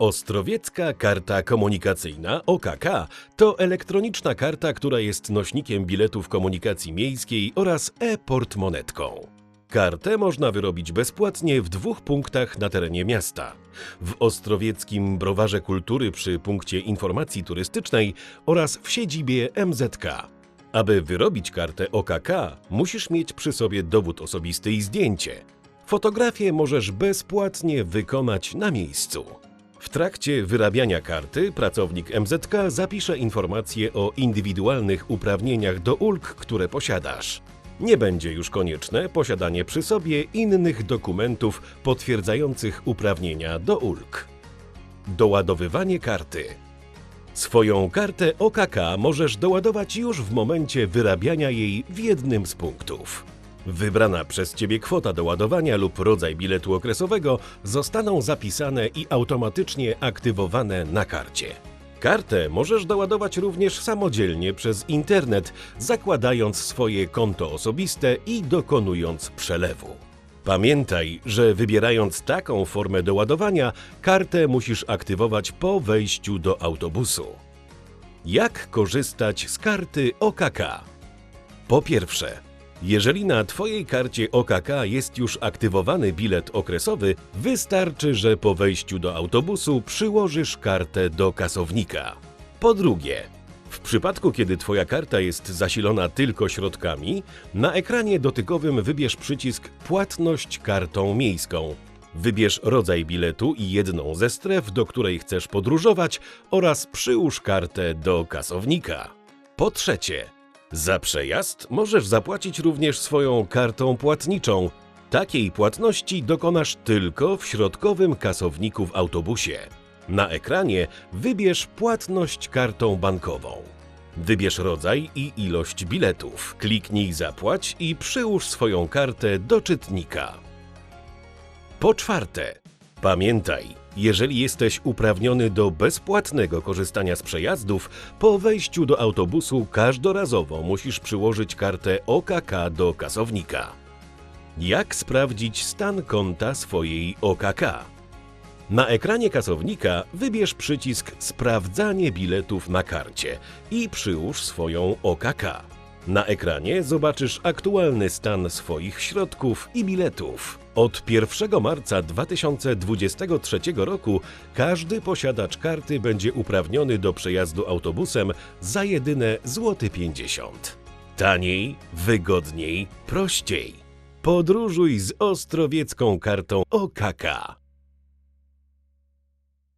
Ostrowiecka Karta Komunikacyjna OKK to elektroniczna karta, która jest nośnikiem biletów komunikacji miejskiej oraz e-portmonetką. Kartę można wyrobić bezpłatnie w dwóch punktach na terenie miasta. W Ostrowieckim Browarze Kultury przy punkcie informacji turystycznej oraz w siedzibie MZK. Aby wyrobić kartę OKK, musisz mieć przy sobie dowód osobisty i zdjęcie. Fotografię możesz bezpłatnie wykonać na miejscu. W trakcie wyrabiania karty pracownik MZK zapisze informacje o indywidualnych uprawnieniach do ulg, które posiadasz. Nie będzie już konieczne posiadanie przy sobie innych dokumentów potwierdzających uprawnienia do ulg. Doładowywanie karty. Swoją kartę OKK możesz doładować już w momencie wyrabiania jej w jednym z punktów. Wybrana przez Ciebie kwota doładowania lub rodzaj biletu okresowego zostaną zapisane i automatycznie aktywowane na karcie. Kartę możesz doładować również samodzielnie przez internet, zakładając swoje konto osobiste i dokonując przelewu. Pamiętaj, że wybierając taką formę doładowania, kartę musisz aktywować po wejściu do autobusu. Jak korzystać z karty OKK? Po pierwsze, jeżeli na Twojej karcie OKK jest już aktywowany bilet okresowy, wystarczy, że po wejściu do autobusu przyłożysz kartę do kasownika. Po drugie, w przypadku, kiedy Twoja karta jest zasilona tylko środkami, na ekranie dotykowym wybierz przycisk Płatność kartą miejską. Wybierz rodzaj biletu i jedną ze stref, do której chcesz podróżować oraz przyłóż kartę do kasownika. Po trzecie, za przejazd możesz zapłacić również swoją kartą płatniczą. Takiej płatności dokonasz tylko w środkowym kasowniku w autobusie. Na ekranie wybierz płatność kartą bankową. Wybierz rodzaj i ilość biletów. Kliknij zapłać i przyłóż swoją kartę do czytnika. Po czwarte, pamiętaj, jeżeli jesteś uprawniony do bezpłatnego korzystania z przejazdów, po wejściu do autobusu każdorazowo musisz przyłożyć kartę OKK do kasownika. Jak sprawdzić stan konta swojej OKK? Na ekranie kasownika wybierz przycisk Sprawdzanie biletów na karcie i przyłóż swoją OKK. Na ekranie zobaczysz aktualny stan swoich środków i biletów. Od 1 marca 2023 roku każdy posiadacz karty będzie uprawniony do przejazdu autobusem za jedyne złoty 50. Taniej, wygodniej, prościej. Podróżuj z ostrowiecką kartą OKK.